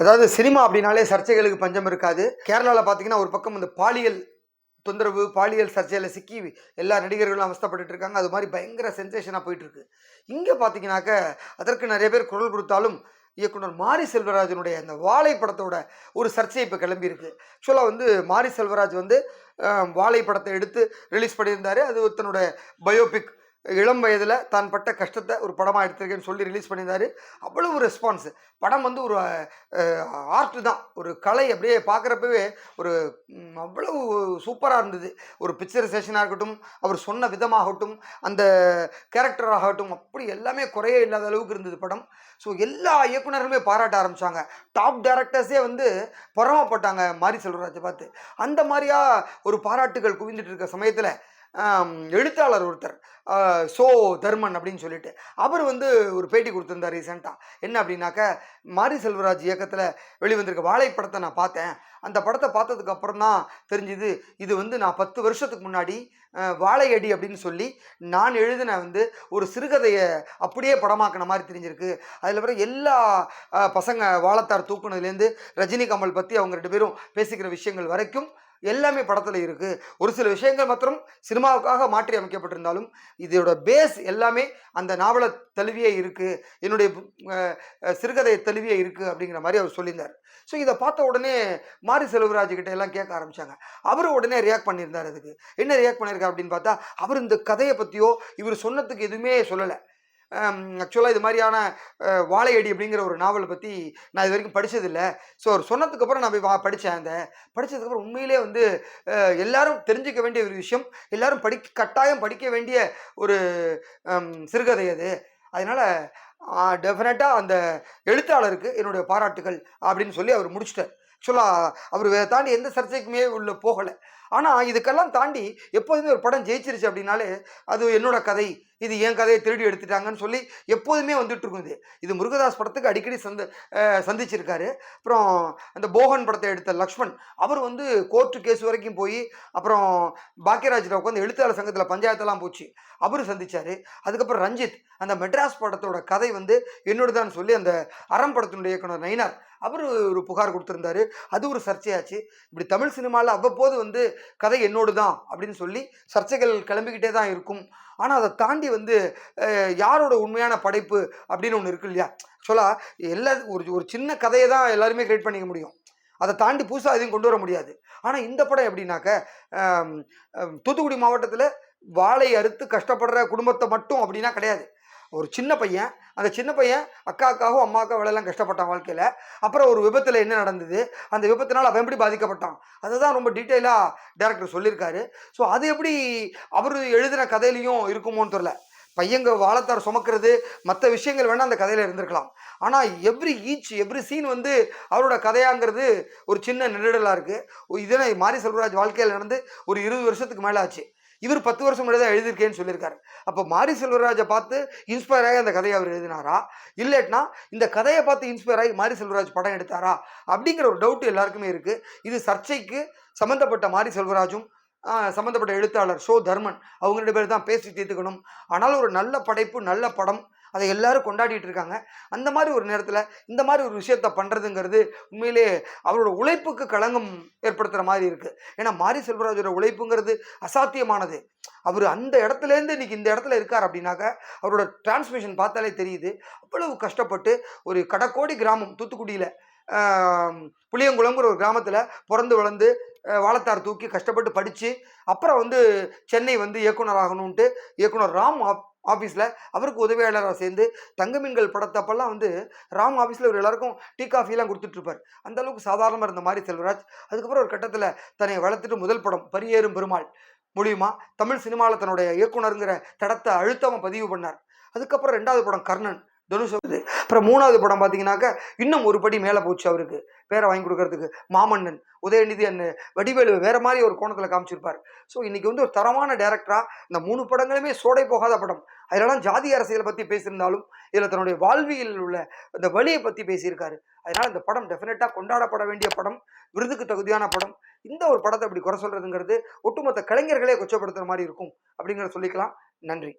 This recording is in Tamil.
அதாவது சினிமா அப்படின்னாலே சர்ச்சைகளுக்கு பஞ்சம் இருக்காது. கேரளாவில் பார்த்தீங்கன்னா ஒரு பக்கம் இந்த பாலியல் தொந்தரவு பாலியல் சர்ச்சையில் சிக்கி எல்லா நடிகர்களும் அவஸ்தைப்பட்டுட்டு இருக்காங்க. அது மாதிரி பயங்கர சென்சேஷனாக போயிட்டுருக்கு இங்கே பார்த்தீங்கன்னாக்க அதற்கு நிறைய பேர் குரல் கொடுத்தாலும் இயக்குனர் மாரி செல்வராஜனுடைய அந்த வாழை படத்தோட ஒரு சர்ச்சை இப்போ கிளம்பியிருக்கு ஆக்சுவலாக வந்து மாரி செல்வராஜ் வந்து வாழைப்படத்தை வாழை படத்தை எடுத்து ரிலீஸ் பண்ணியிருந்தாரு. அது தன்னோட பயோபிக் இளம் வயதில் தான் பட்ட கஷ்டத்தை ஒரு படமாக எடுத்திருக்கேன்னு சொல்லி ரிலீஸ் பண்ணியிருந்தாரு. அவ்வளவு ரெஸ்பான்ஸ் படம் வந்து ஒரு ஆர்ட் தான். ஒரு கலை அப்படியே பார்க்குறப்பவே ஒரு அவ்வளவு சூப்பராக இருந்தது. ஒரு பிக்சர் செஷனாக இருக்கட்டும் அவர் சொன்ன விதமாகட்டும் அந்த கேரக்டராகட்டும் அப்படி எல்லாமே குறையே இல்லாத அளவுக்கு இருந்தது படம். ஸோ எல்லா இயக்குனருமே பாராட்ட ஆரம்பித்தாங்க டாப் டேரக்டர்ஸே வந்து பொறாமப்பட்டாங்க மாரி செல்வராஜை பார்த்து. அந்த மாதிரியா ஒரு பாராட்டுகள் குவிந்துட்டு இருக்க சமயத்தில் எழுத்தாளர் ஒருத்தர் சோ தர்மன் அப்படின்னு சொல்லிட்டு அவர் வந்து ஒரு பேட்டி கொடுத்துருந்தார் ரீசெண்டாக என்ன அப்படின்னாக்க மாரி செல்வராஜ் இயக்கத்தில் வெளிவந்திருக்க வாழை படத்தை நான் பார்த்தேன். அந்த படத்தை பார்த்ததுக்கு அப்புறம் தான் தெரிஞ்சுது இது வந்து நான் பத்து வருஷத்துக்கு முன்னாடி வாழையடி அப்படின்னு சொல்லி நான் எழுதின வந்து ஒரு சிறுகதையை அப்படியே படமாக்கின மாதிரி தெரிஞ்சிருக்கு. அதில் வர எல்லா பசங்க வாழத்தார் தூக்குனதுலேருந்து ரஜினி கமல் பற்றி அவங்க ரெண்டு பேரும் பேசிக்கிற விஷயங்கள் வரைக்கும் எல்லாமே படத்தில் இருக்குது ஒரு சில விஷயங்கள் மாத்திரம் சினிமாவுக்காக மாற்றி அமைக்கப்பட்டிருந்தாலும் இதோட பேஸ் எல்லாமே அந்த நாவலை தழுவியே இருக்குது என்னுடைய சிறுகதை சிறுகதையை தழுவியே இருக்குது அப்படிங்கிற மாதிரி அவர் சொல்லியிருந்தார். ஸோ இதை பார்த்த உடனே மாரி செல்வராஜ் கிட்ட எல்லாம் கேட்க ஆரம்பிச்சாங்க. அவர் உடனே ரியாக்ட் பண்ணியிருந்தார் அதுக்கு. என்ன ரியாக்ட் பண்ணியிருக்காரு அப்படின்னு பார்த்தா அவர் இந்த கதையை பற்றியோ இவர் சொன்னதுக்கு எதுவுமே சொல்லலை. ஆக்சுவலாக இது மாதிரியான வாழையடி அப்படிங்கிற ஒரு நாவலை பற்றி நான் இது வரைக்கும் படித்ததில்லை ஸோ அவர் சொன்னதுக்கப்புறம் நான் போய் வா படித்தேன் அந்த படித்ததுக்கப்புறம் உண்மையிலே வந்து எல்லாரும் தெரிஞ்சுக்க வேண்டிய ஒரு விஷயம். எல்லாரும் படிக்க கட்டாயம் படிக்க வேண்டிய ஒரு சிறுகதை அது. அதனால் டெஃபினட்டாக அந்த எழுத்தாளருக்கு என்னுடைய பாராட்டுகள் அப்படின்னு சொல்லி அவர் முடிச்சிட்டார். ஆக்சுவலாக அவர் தாண்டி எந்த சர்ச்சைக்குமே உள்ள போகலை. ஆனால் இதுக்கெல்லாம் தாண்டி எப்போதுமே ஒரு படம் ஜெயிச்சிருச்சு அப்படின்னாலே அது என்னோட கதை. இது என் கதையை திருடி எடுத்துட்டாங்கன்னு சொல்லி எப்போதுமே வந்துட்டு இருக்கும் இது. இது முருகதாஸ் படத்துக்கு அடிக்கடி சந்த சந்திச்சிருக்காரு. அப்புறம் அந்த போகன் படத்தை எடுத்த லக்ஷ்மண் அவர் வந்து கோர்ட்டு கேஸ் வரைக்கும் போய் அப்புறம் பாக்கியராஜில் உட்காந்து எழுத்தாளர் சங்கத்தில் பஞ்சாயத்தெல்லாம் போச்சு. அவர் சந்திச்சாரு. அதுக்கப்புறம் ரஞ்சித் அந்த மெட்ராஸ் படத்தோட கதை வந்து என்னோடதான்னு சொல்லி அந்த அறம் படத்தினுடைய இயக்குனர் நயினார் அவர் ஒரு புகார் கொடுத்துருந்தாரு. அது ஒரு சர்ச்சையாச்சு. இப்படி தமிழ் சினிமாவில் அவ்வப்போது வந்து கதை என்னோடு தான் அப்படின்னு சொல்லி சர்ச்சைகள் கிளம்பிக்கிட்டே தான் இருக்கும். ஆனால் அதை தாண்டி வந்து யாரோட உண்மையான படைப்பு அப்படின்னு ஒன்று இருக்கு இல்லையா? ஆக்சுவலாக எல்லா ஒரு ஒரு சின்ன கதையை தான் எல்லாருமே கிரியேட் பண்ணிக்க முடியும். அதை தாண்டி புதுசாக எதையும் கொண்டு வர முடியாது. ஆனால் இந்த படம் எப்படின்னாக்க தூத்துக்குடி மாவட்டத்தில் வாழை அறுத்து கஷ்டப்படுற குடும்பத்தை மட்டும் அப்படின்னா கிடையாது. ஒரு சின்ன பையன் அந்த சின்ன பையன் அக்காக்காகவும் அம்மாக்காவும் எல்லாம் கஷ்டப்பட்டான் வாழ்க்கையில். அப்புறம் ஒரு விபத்தில் என்ன நடந்தது? அந்த விபத்தினால் அவன் எப்படி பாதிக்கப்பட்டான்? அதை தான் ரொம்ப டீட்டெயிலாக டேரக்டர் சொல்லியிருக்காரு. ஸோ அது எப்படி அவர் எழுதின கதையிலையும் இருக்குமோன்னு தெரில பையங்க வாழத்தார் சுமக்கிறது மற்ற விஷயங்கள் வேணால் அந்த கதையில் இருந்திருக்கலாம். ஆனால் எவ்ரி ஈச் எவ்ரி சீன் வந்து அவரோட கதையாங்கிறது ஒரு சின்ன நெருடலாக இருக்குது இதனை மாரி செல்வராஜ் வாழ்க்கையில் நடந்து ஒரு இருபது வருஷத்துக்கு மேலே ஆச்சு இவர் பத்து வருஷம் முன்னாடி தான் எழுதியிருக்கேன்னு சொல்லியிருக்காரு. அப்போ மாரி செல்வராஜை பார்த்து இன்ஸ்பயர் ஆகி அந்த கதையை அவர் எழுதினாரா? இல்லைட்னா இந்த கதையை பார்த்து இன்ஸ்பயர் ஆகி மாரி செல்வராஜ் படம் எடுத்தாரா? அப்படிங்கிற ஒரு டவுட் எல்லாருக்குமே இருக்குது இது சர்ச்சைக்கு சம்மந்தப்பட்ட மாரி செல்வராஜும் சம்மந்தப்பட்ட எழுத்தாளர் ஷோ தர்மன் அவங்க ரெண்டு பேர் தான் பேசி தீர்த்துக்கணும். ஆனால் ஒரு நல்ல படைப்பு நல்ல படம் அதை எல்லாரும் கொண்டாடிட்டு இருக்காங்க அந்த மாதிரி ஒரு நேரத்தில் இந்த மாதிரி ஒரு விஷயத்த பண்ணுறதுங்கிறது உண்மையிலே அவரோட உழைப்புக்கு களங்கம் ஏற்படுத்துகிற மாதிரி இருக்குது ஏன்னா மாரி செல்வராஜோட உழைப்புங்கிறது அசாத்தியமானது. அவர் அந்த இடத்துலேருந்து இன்னைக்கு இந்த இடத்துல இருக்கார் அப்படின்னாக்க அவரோட டிரான்ஸ்மிஷன் பார்த்தாலே தெரியுது. அவ்வளவு கஷ்டப்பட்டு ஒரு கடக்கோடி கிராமம் தூத்துக்குடியில் புளியங்குளங்கிற ஒரு கிராமத்தில் பிறந்து வளர்ந்து வாழத்தார் தூக்கி கஷ்டப்பட்டு படித்து அப்புறம் வந்து சென்னை வந்து இயக்குனர் ஆகணுன்ட்டு இயக்குனர் ராம் ஆப் ஆஃபீஸில் அவருக்கு உதவியாளராக சேர்ந்து தங்கமீன்கள் படத்தப்பெல்லாம் வந்து ராம் ஆஃபீஸில் இவர் எல்லாருக்கும் டீ காஃபிலாம் கொடுத்துட்ருப்பார் அந்த அளவுக்கு சாதாரணமாக இருந்த மாதிரி செல்வராஜ். அதுக்கப்புறம் ஒரு கட்டத்தில் தன்னை வளர்த்துட்டு முதல் படம் பரியேறும் பெருமாள் மூலியமாக தமிழ் சினிமாவில் தன்னுடைய இயக்குனருங்கிற தடத்தை அழுத்தமாக பதிவு பண்ணார். அதுக்கப்புறம் ரெண்டாவது படம் கர்ணன். தனுஷ் வருது அப்புறம் மூணாவது படம் பார்த்தீங்கன்னாக்க இன்னும் ஒரு படி மேலே போச்சு அவருக்கு. பேரை வாங்கி கொடுக்கறதுக்கு. மாமன்னன் உதயநிதி அண்ணு வடிவேலு வேறு மாதிரி ஒரு கோணத்தில் காமிச்சிருப்பார். ஸோ இன்னைக்கு வந்து ஒரு தரமான டேரக்டராக இந்த மூணு படங்களுமே சோடை போகாத படம். அதெல்லாம் ஜாதி அரசியலை பற்றி பேசியிருந்தாலும் இதில் தன்னுடைய வாழ்வியல் உள்ள இந்த வழியை பற்றி பேசியிருக்காரு. அதனால் இந்த படம் டெஃபினட்டாக கொண்டாடப்பட வேண்டிய படம் விருதுக்கு தகுதியான படம். இந்த ஒரு படத்தை அப்படி குறை சொல்கிறதுங்கிறது ஒட்டுமொத்த கலைஞர்களே கொச்சப்படுத்துகிற மாதிரி இருக்கும். அப்படிங்கிறத சொல்லிக்கலாம். நன்றி.